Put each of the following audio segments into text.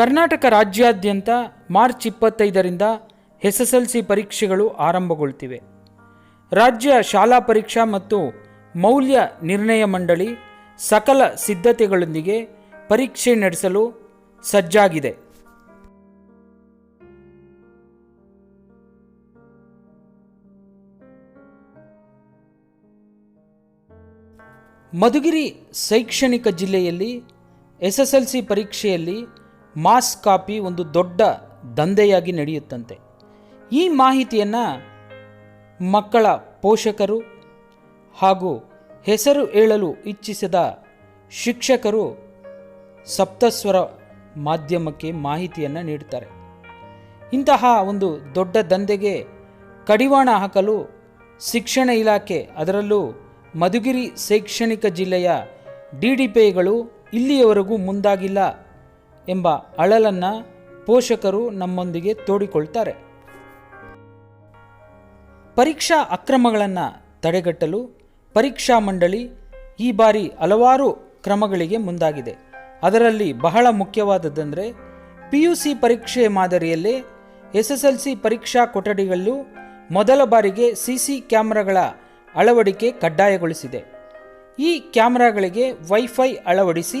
ಕರ್ನಾಟಕ ರಾಜ್ಯಾದ್ಯಂತ ಮಾರ್ಚ್ ಇಪ್ಪತ್ತೈದರಿಂದ S S L C ಪರೀಕ್ಷೆಗಳು ಆರಂಭಗೊಳ್ತಿವೆ. ರಾಜ್ಯ ಶಾಲಾ ಪರೀಕ್ಷಾ ಮತ್ತು ಮೌಲ್ಯ ನಿರ್ಣಯ ಮಂಡಳಿ ಸಕಲ ಸಿದ್ಧತೆಗಳೊಂದಿಗೆ ಪರೀಕ್ಷೆ ನಡೆಸಲು ಸಜ್ಜಾಗಿದೆ. ಮಧುಗಿರಿ ಶೈಕ್ಷಣಿಕ ಜಿಲ್ಲೆಯಲ್ಲಿ ಎಸ್ ಎಸ್ ಎಲ್ ಸಿ ಪರೀಕ್ಷೆಯಲ್ಲಿ ಮಾಸ್ ಕಾಪಿ ಒಂದು ದೊಡ್ಡ ದಂಧೆಯಾಗಿ ನಡೆಯುತ್ತಂತೆ. ಈ ಮಾಹಿತಿಯನ್ನು ಮಕ್ಕಳ ಪೋಷಕರು ಹಾಗೂ ಹೆಸರು ಹೇಳಲು ಇಚ್ಛಿಸಿದ ಶಿಕ್ಷಕರು ಸಪ್ತಸ್ವರ ಮಾಧ್ಯಮಕ್ಕೆ ಮಾಹಿತಿಯನ್ನು ನೀಡುತ್ತಾರೆ. ಇಂತಹ ಒಂದು ದೊಡ್ಡ ದಂಧೆಗೆ ಕಡಿವಾಣ ಹಾಕಲು ಶಿಕ್ಷಣ ಇಲಾಖೆ ಅದರಲ್ಲೂ ಮಧುಗಿರಿ ಶೈಕ್ಷಣಿಕ ಜಿಲ್ಲೆಯ ಡಿ ಡಿ ಪಿಗಳು ಇಲ್ಲಿಯವರೆಗೂ ಮುಂದಾಗಿಲ್ಲ. ಎಂಬ ಅಳಲನ್ನು ಪೋಷಕರು ನಮ್ಮೊಂದಿಗೆ ತೋಡಿಕೊಳ್ತಾರೆ. ಪರೀಕ್ಷಾ ಅಕ್ರಮಗಳನ್ನು ತಡೆಗಟ್ಟಲು ಪರೀಕ್ಷಾ ಮಂಡಳಿ ಈ ಬಾರಿ ಹಲವಾರು ಕ್ರಮಗಳಿಗೆ ಮುಂದಾಗಿದೆ. ಅದರಲ್ಲಿ ಬಹಳ ಮುಖ್ಯವಾದದ್ದಂದರೆ ಪಿ ಯು ಸಿ ಪರೀಕ್ಷೆ ಮಾದರಿಯಲ್ಲೇ ಎಸ್ ಎಸ್ ಎಲ್ ಸಿ ಪರೀಕ್ಷಾ ಕೊಠಡಿಗಳಲ್ಲೂ ಮೊದಲ ಬಾರಿಗೆ ಸಿ ಸಿ ಕ್ಯಾಮ್ರಾಗಳ ಅಳವಡಿಕೆ ಕಡ್ಡಾಯಗೊಳಿಸಿದೆ. ಈ ಕ್ಯಾಮ್ರಾಗಳಿಗೆ ವೈಫೈ ಅಳವಡಿಸಿ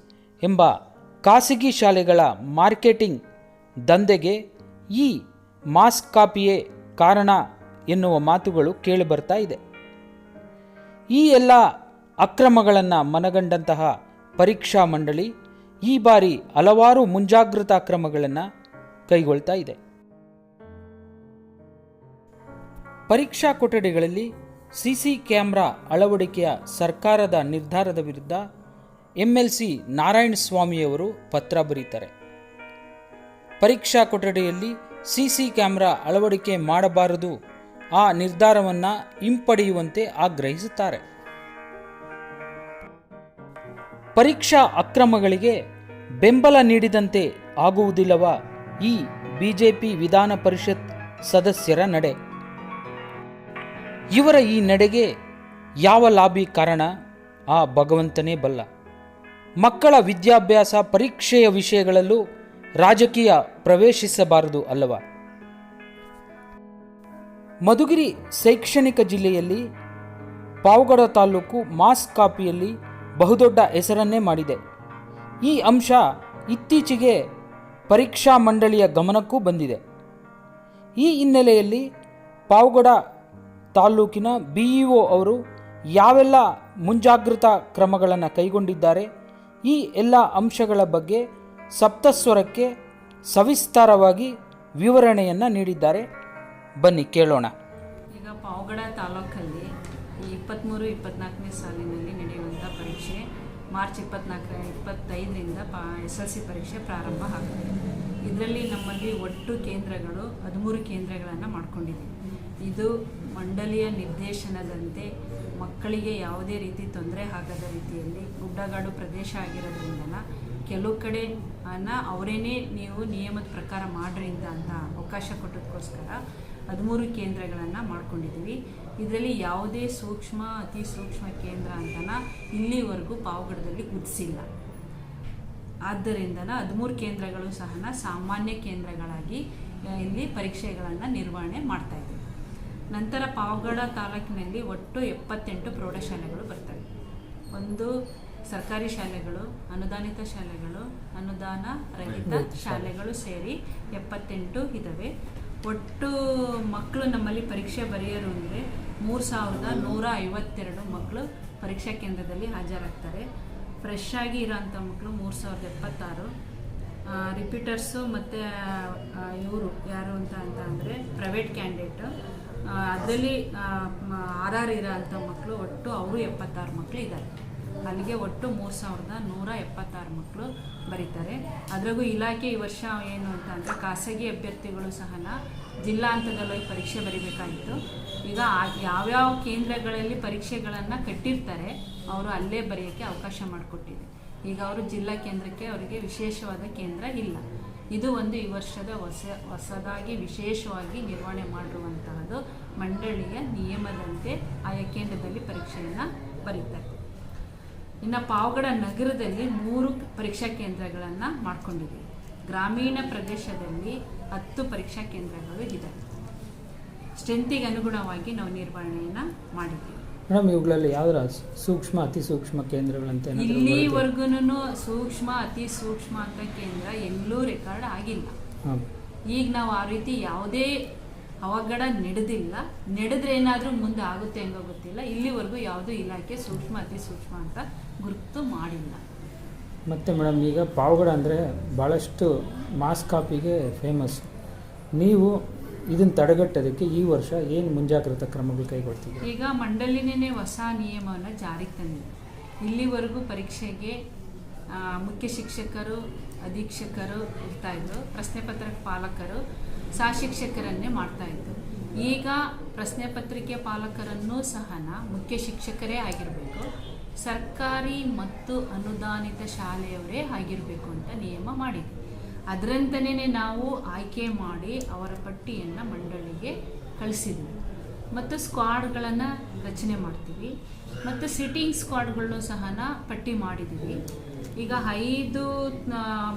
ಎಂಬ ಖಾಸಗಿ ಶಾಲೆಗಳ ಮಾರ್ಕೆಟಿಂಗ್ ದಂಧೆಗೆ ಈ ಮಾಸ್ ಕಾಪಿಯೇ ಕಾರಣ ಎನ್ನುವ ಮಾತುಗಳು ಕೇಳಿಬರ್ತಾ ಇದೆ. ಈ ಎಲ್ಲ ಅಕ್ರಮಗಳನ್ನು ಮನಗಂಡಂತಹ ಪರೀಕ್ಷಾ ಮಂಡಳಿ ಈ ಬಾರಿ ಹಲವಾರು ಮುಂಜಾಗ್ರತಾ ಕ್ರಮಗಳನ್ನು ಕೈಗೊಳ್ತಾ ಇದೆ. ಪರೀಕ್ಷಾ ಕೊಠಡಿಗಳಲ್ಲಿ ಸಿಸಿ ಕ್ಯಾಮ್ರಾ ಅಳವಡಿಕೆಯ ಸರ್ಕಾರದ ನಿರ್ಧಾರದ ವಿರುದ್ಧ ಎಂಎಲ್ಸಿ ನಾರಾಯಣ ಸ್ವಾಮಿಯವರು ಪತ್ರ ಬರೀತಾರೆ. ಪರೀಕ್ಷಾ ಕೊಠಡಿಯಲ್ಲಿ ಸಿಸಿ ಕ್ಯಾಮ್ರಾ ಅಳವಡಿಕೆ ಮಾಡಬಾರದು. ಆ ನಿರ್ಧಾರವನ್ನು ಹಿಂಪಡೆಯುವಂತೆ ಆಗ್ರಹಿಸುತ್ತಾರೆ. ಪರೀಕ್ಷಾ ಅಕ್ರಮಗಳಿಗೆ ಬೆಂಬಲ ನೀಡಿದಂತೆ ಆಗುವುದಿಲ್ಲವ ಈ ಬಿಜೆಪಿ ವಿಧಾನ ಪರಿಷತ್ ಸದಸ್ಯರ ನಡೆ. ಇವರ ಈ ನಡೆಗೆ ಯಾವ ಲಾಬಿ ಕಾರಣ? ಆ ಭಗವಂತನೇ ಬಲ್ಲ. ಮಕ್ಕಳ ವಿದ್ಯಾಭ್ಯಾಸ ಪರೀಕ್ಷೆಯ ವಿಷಯಗಳಲ್ಲೂ ರಾಜಕೀಯ ಪ್ರವೇಶಿಸಬಾರದು ಅಲ್ಲವ? ಮಧುಗಿರಿ ಶೈಕ್ಷಣಿಕ ಜಿಲ್ಲೆಯಲ್ಲಿ ಪಾವಗಡ ತಾಲೂಕು ಮಾಸ್ ಕಾಪಿಯಲ್ಲಿ ಬಹುದೊಡ್ಡ ಹೆಸರನ್ನೇ ಮಾಡಿದೆ. ಈ ಅಂಶ ಇತ್ತೀಚೆಗೆ ಪರೀಕ್ಷಾ ಮಂಡಳಿಯ ಗಮನಕ್ಕೂ ಬಂದಿದೆ. ಈ ಹಿನ್ನೆಲೆಯಲ್ಲಿ ಪಾವಗಡ ತಾಲೂಕಿನ ಬಿಇಒ ಅವರು ಯಾವೆಲ್ಲ ಮುಂಜಾಗ್ರತಾ ಕ್ರಮಗಳನ್ನು ಕೈಗೊಂಡಿದ್ದಾರೆ? ಈ ಎಲ್ಲ ಅಂಶಗಳ ಬಗ್ಗೆ ಸಪ್ತಸ್ವರಕ್ಕೆ ಸವಿಸ್ತಾರವಾಗಿ ವಿವರಣೆಯನ್ನು ನೀಡಿದ್ದಾರೆ. ಬನ್ನಿ, ಕೇಳೋಣ. ಈಗ ಪಾವಗಡ ತಾಲೂಕಲ್ಲಿ ಇಪ್ಪತ್ತ್ಮೂರು ಇಪ್ಪತ್ನಾಲ್ಕನೇ ಸಾಲಿನಲ್ಲಿ ನಡೆಯುವಂಥ ಪರೀಕ್ಷೆ ಮಾರ್ಚ್ ಇಪ್ಪತ್ನಾಲ್ಕ ಇಪ್ಪತ್ತೈದರಿಂದ ಪಾ, ಎಸ್ ಎಲ್ ಸಿ ಪರೀಕ್ಷೆ ಪ್ರಾರಂಭ ಆಗುತ್ತೆ. ಇದರಲ್ಲಿ ನಮ್ಮಲ್ಲಿ ಒಟ್ಟು ಕೇಂದ್ರಗಳು ಹದಿಮೂರು ಕೇಂದ್ರಗಳನ್ನು ಮಾಡ್ಕೊಂಡಿದ್ದೀವಿ. ಇದು ಮಂಡಳಿಯ ನಿರ್ದೇಶನದಂತೆ ಮಕ್ಕಳಿಗೆ ಯಾವುದೇ ರೀತಿ ತೊಂದರೆ ಆಗದ ರೀತಿಯಲ್ಲಿ ಗುಡ್ಡಗಾಡು ಪ್ರದೇಶ ಆಗಿರೋದ್ರಿಂದ ಕೆಲವು ಕಡೆ ಅನ್ನ ಅವರೇನೇ ನೀವು ನಿಯಮದ ಪ್ರಕಾರ ಮಾಡ್ರಿ ಅಂತ ಅಂತ ಅವಕಾಶ ಕೊಟ್ಟದಕ್ಕೋಸ್ಕರ ಹದಿಮೂರು ಕೇಂದ್ರಗಳನ್ನು ಮಾಡ್ಕೊಂಡಿದ್ದೀವಿ. ಇದರಲ್ಲಿ ಯಾವುದೇ ಸೂಕ್ಷ್ಮ, ಅತಿ ಸೂಕ್ಷ್ಮ ಕೇಂದ್ರ ಅಂತನ ಇಲ್ಲಿವರೆಗೂ ಪಾವಗಡದಲ್ಲಿ ಉದಿಸಿಲ್ಲ. ಆದ್ದರಿಂದ ಹದಿಮೂರು ಕೇಂದ್ರಗಳು ಸಹ ಸಾಮಾನ್ಯ ಕೇಂದ್ರಗಳಾಗಿ ಇಲ್ಲಿ ಪರೀಕ್ಷೆಗಳನ್ನು ನಿರ್ವಹಣೆ ಮಾಡ್ತಾ ಇದ್ದೀವಿ ನಂತರ ಪಾವಗಡ ತಾಲೂಕಿನಲ್ಲಿ ಒಟ್ಟು ಎಪ್ಪತ್ತೆಂಟು ಪ್ರೌಢಶಾಲೆಗಳು ಬರ್ತವೆ. ಒಂದು ಸರ್ಕಾರಿ ಶಾಲೆಗಳು ಅನುದಾನಿತ ಶಾಲೆಗಳು ಅನುದಾನ ರಹಿತ ಶಾಲೆಗಳು ಸೇರಿ ಎಪ್ಪತ್ತೆಂಟು ಇದ್ದಾವೆ ಒಟ್ಟು ಮಕ್ಕಳು ನಮ್ಮಲ್ಲಿ ಪರೀಕ್ಷೆ ಬರೆಯೋರು ಅಂದರೆ ಮೂರು ಸಾವಿರದ ನೂರ ಐವತ್ತೆರಡು ಮಕ್ಕಳು ಪರೀಕ್ಷಾ ಕೇಂದ್ರದಲ್ಲಿ ಹಾಜರಾಗ್ತಾರೆ. ಫ್ರೆಶ್ ಆಗಿ ಇರೋಂಥ ಮಕ್ಕಳು ಮೂರು ಸಾವಿರದ ಎಪ್ಪತ್ತಾರು. ರಿಪೀಟರ್ಸು ಮತ್ತು ಇವರು ಯಾರು ಅಂತ ಅಂತ ಅಂದರೆ ಪ್ರೈವೇಟ್ ಕ್ಯಾಂಡಿಡೇಟ್ ಅದರಲ್ಲಿ ಆರ್ ಆರ್ ಇರೋ ಅಂಥ ಮಕ್ಕಳು ಒಟ್ಟು ಅವರು ಎಪ್ಪತ್ತಾರು ಮಕ್ಕಳು ಇದ್ದಾರೆ. ಅಲ್ಲಿಗೆ ಒಟ್ಟು ಮೂರು ಸಾವಿರದ ನೂರ ಎಪ್ಪತ್ತಾರು ಮಕ್ಕಳು ಬರೀತಾರೆ. ಅದ್ರಾಗೂ ಇಲಾಖೆ ಈ ವರ್ಷ ಏನು ಅಂತ ಅಂದರೆ ಖಾಸಗಿ ಅಭ್ಯರ್ಥಿಗಳು ಸಹ ಜಿಲ್ಲಾ ಹಂತದಲ್ಲಿ ಪರೀಕ್ಷೆ ಬರೀಬೇಕಾಗಿತ್ತು. ಈಗ ಯಾವ್ಯಾವ ಕೇಂದ್ರಗಳಲ್ಲಿ ಪರೀಕ್ಷೆಗಳನ್ನು ಕಟ್ಟಿರ್ತಾರೆ, ಅವರು ಅಲ್ಲೇ ಬರೆಯೋಕ್ಕೆ ಅವಕಾಶ ಮಾಡಿಕೊಟ್ಟಿದೆ. ಈಗ ಅವರು ಜಿಲ್ಲಾ ಕೇಂದ್ರಕ್ಕೆ ಅವರಿಗೆ ವಿಶೇಷವಾದ ಕೇಂದ್ರ ಇಲ್ಲ. ಇದು ಒಂದು ಈ ವರ್ಷದ ಹೊಸ, ಹೊಸದಾಗಿ ವಿಶೇಷವಾಗಿ ನಿರ್ವಹಣೆ ಮಾಡಿರುವಂತಹದ್ದು ಮಂಡಳಿಯ ನಿಯಮದಂತೆ ಆಯಾ ಕೇಂದ್ರದಲ್ಲಿ ಪರೀಕ್ಷೆಯನ್ನು ಬರೀತಾರೆ ಇನ್ನು ಪಾವಗಡ ನಗರದಲ್ಲಿ ಮೂರು ಪರೀಕ್ಷಾ ಕೇಂದ್ರಗಳನ್ನು ಮಾಡಿಕೊಂಡಿದೆ ಗ್ರಾಮೀಣ ಪ್ರದೇಶದಲ್ಲಿ ಹತ್ತು ಪರೀಕ್ಷಾ ಕೇಂದ್ರಗಳು ಇದೆ ಸ್ಟ್ರೆಂತಿಗೆ ಅನುಗುಣವಾಗಿ ನಾವು ನಿರ್ವಹಣೆಯನ್ನು ಮಾಡಿದ್ದೀವಿ. ಮೇಡಮ್ ಇವುಗಳಲ್ಲಿ ಯಾವ್ದ್ರ ಸೂಕ್ಷ್ಮ ಅತಿ ಸೂಕ್ಷ್ಮ ಕೇಂದ್ರಗಳಂತ ಏನಾದ್ರು ಬರುತ್ತೆ? ಇಲ್ಲಿವರೆಗೂ ಸೂಕ್ಷ್ಮ ಅತಿ ಸೂಕ್ಷ್ಮ ಅಂತ ಕೇಂದ್ರ ಎಲ್ಲೂ ರೆಕಾರ್ಡ್ ಆಗಿಲ್ಲ. ಹಾಂ. ಈಗ ನಾವು ಆ ರೀತಿ ಯಾವುದೇ ಅವಘಡ ನಡೆದಿಲ್ಲ. ನಡೆದ್ರೆ ಏನಾದರೂ ಮುಂದೆ ಆಗುತ್ತೆ ಹೆಂಗೋ ಗೊತ್ತಿಲ್ಲ. ಇಲ್ಲಿವರೆಗೂ ಯಾವುದೂ ಇಲಾಖೆ ಸೂಕ್ಷ್ಮ ಅತಿ ಸೂಕ್ಷ್ಮ ಅಂತ ಗುರುತು ಮಾಡಿಲ್ಲ. ಮತ್ತೆ ಮೇಡಮ್ ಈಗ ಪಾವಗಡ ಅಂದರೆ ಭಾಳಷ್ಟು ಮಾಸ್ ಕಾಪಿಗೆ ಫೇಮಸ್ ನೀವು ಇದನ್ನು ತಡೆಗಟ್ಟೋದಕ್ಕೆ ಈ ವರ್ಷ ಏನು ಮುಂಜಾಗ್ರತಾ ಕ್ರಮಗಳು ಕೈಗೊಳ್ತೀವಿ ಈಗ ಮಂಡಳಿನೇ ಹೊಸ ನಿಯಮವನ್ನು ಜಾರಿಗೆ ತಂದಿದೆ. ಇಲ್ಲಿವರೆಗೂ ಪರೀಕ್ಷೆಗೆ ಮುಖ್ಯ ಶಿಕ್ಷಕರು, ಅಧೀಕ್ಷಕರು ಇರ್ತಾಯಿದ್ರು ಪ್ರಶ್ನೆ ಪತ್ರ ಪಾಲಕರು ಸಹಶಿಕ್ಷಕರನ್ನೇ ಮಾಡ್ತಾ ಮಾಡ್ತಾಯಿದ್ರು ಈಗ ಪ್ರಶ್ನೆ ಪತ್ರಿಕೆ ಪಾಲಕರನ್ನೂ ಸಹ ಮುಖ್ಯ ಶಿಕ್ಷಕರೇ ಆಗಿರಬೇಕು. ಸರ್ಕಾರಿ ಮತ್ತು ಅನುದಾನಿತ ಶಾಲೆಯವರೇ ಆಗಿರಬೇಕು ಅಂತ ನಿಯಮ ಮಾಡಿದೆ ಅದರಂತೆಯೇ ನಾವು ಆಯ್ಕೆ ಮಾಡಿ ಅವರ ಪಟ್ಟಿಯನ್ನು ಮಂಡಳಿಗೆ ಕಳಿಸಿದ್ವಿ. ಮತ್ತು ಸ್ಕ್ವಾಡ್ಗಳನ್ನು ರಚನೆ ಮಾಡ್ತೀವಿ. ಮತ್ತು ಸಿಟ್ಟಿಂಗ್ ಸ್ಕ್ವಾಡ್ಗಳನ್ನು ಸಹ ಪಟ್ಟಿ ಮಾಡಿದ್ದೀವಿ. ಈಗ ಐದು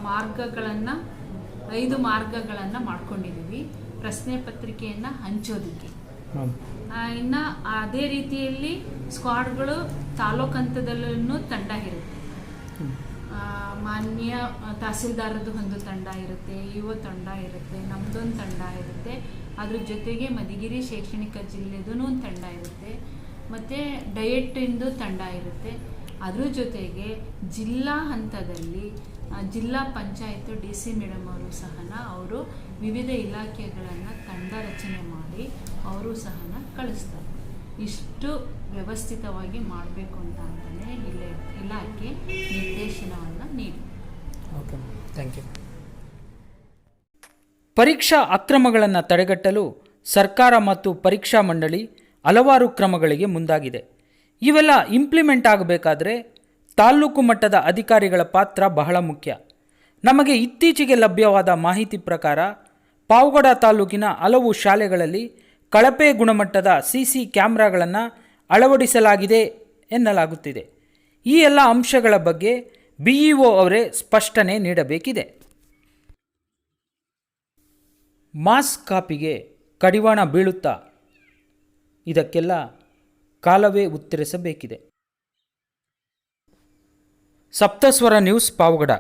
ಮಾರ್ಗಗಳನ್ನು ಐದು ಮಾರ್ಗಗಳನ್ನು ಮಾಡ್ಕೊಂಡಿದ್ದೀವಿ. ಪ್ರಶ್ನೆ ಪತ್ರಿಕೆಯನ್ನು ಹಂಚೋದಕ್ಕೆ. ಇನ್ನು ಅದೇ ರೀತಿಯಲ್ಲಿ ಸ್ಕ್ವಾಡ್ಗಳು ತಾಲೂಕು ಹಂತದಲ್ಲೂ ತಂಡ ಇರುತ್ತೆ. ಮಾನ್ಯ ತಹಸೀಲ್ದಾರದ್ದು ಒಂದು ತಂಡ ಇರುತ್ತೆ, ಯುವ ತಂಡ ಇರುತ್ತೆ ನಮ್ಮದೊಂದು ತಂಡ ಇರುತ್ತೆ. ಅದ್ರ ಜೊತೆಗೆ ಮಧುಗಿರಿ ಶೈಕ್ಷಣಿಕ ಜಿಲ್ಲೆದು ಒಂದು ತಂಡ ಇರುತ್ತೆ. ಮತ್ತು ಡಯೆಟ್ಟಿಂದು ತಂಡ ಇರುತ್ತೆ. ಅದ್ರ ಜೊತೆಗೆ ಜಿಲ್ಲಾ ಹಂತದಲ್ಲಿ ಜಿಲ್ಲಾ ಪಂಚಾಯತ್ ಡಿ ಸಿ ಮೇಡಮ್ ಅವರು ಸಹನ ಅವರು ವಿವಿಧ ಇಲಾಖೆಗಳನ್ನು ತಂಡ ರಚನೆ ಮಾಡಿ ಅವರು ಸಹನ ಕಳಿಸ್ತಾರೆ. ಇಷ್ಟು ವ್ಯವಸ್ಥಿತವಾಗಿ ಮಾಡಬೇಕು ಅಂತ ಅಂತಲೇ ಇಲ್ಲೇ ಇಲಾಖೆ ನಿರ್ದೇಶನವನ್ನು ನೀಡಿ. ಓಕೆ ಥ್ಯಾಂಕ್ ಯು ಪರೀಕ್ಷಾ ಅಕ್ರಮಗಳನ್ನು ತಡೆಗಟ್ಟಲು ಸರ್ಕಾರ ಮತ್ತು ಪರೀಕ್ಷಾ ಮಂಡಳಿ ಹಲವಾರು ಕ್ರಮಗಳಿಗೆ ಮುಂದಾಗಿದೆ. ಇವೆಲ್ಲ ಇಂಪ್ಲಿಮೆಂಟ್ ಆಗಬೇಕಾದ್ರೆ ತಾಲ್ಲೂಕು ಮಟ್ಟದ ಅಧಿಕಾರಿಗಳ ಪಾತ್ರ ಬಹಳ ಮುಖ್ಯ. ನಮಗೆ ಇತ್ತೀಚೆಗೆ ಲಭ್ಯವಾದ ಮಾಹಿತಿ ಪ್ರಕಾರ ಪಾವಗಡ ತಾಲೂಕಿನ ಹಲವು ಶಾಲೆಗಳಲ್ಲಿ ಕಳಪೆ ಗುಣಮಟ್ಟದ ಸಿ ಸಿ ಕ್ಯಾಮ್ರಾಗಳನ್ನು ಅಳವಡಿಸಲಾಗಿದೆ ಎನ್ನಲಾಗುತ್ತಿದೆ. ಈ ಎಲ್ಲ ಅಂಶಗಳ ಬಗ್ಗೆ ಬಿಇಒ ಅವರೇ ಸ್ಪಷ್ಟನೆ ನೀಡಬೇಕಿದೆ. ಮಾಸ್ ಕಾಪಿಗೆ ಕಡಿವಾಣ ಬೀಳುತ್ತಾ? ಇದಕ್ಕೆಲ್ಲ ಕಾಲವೇ ಉತ್ತರಿಸಬೇಕಿದೆ. ಸಪ್ತಸ್ವರ ನ್ಯೂಸ್ ಪಾವಗಡ.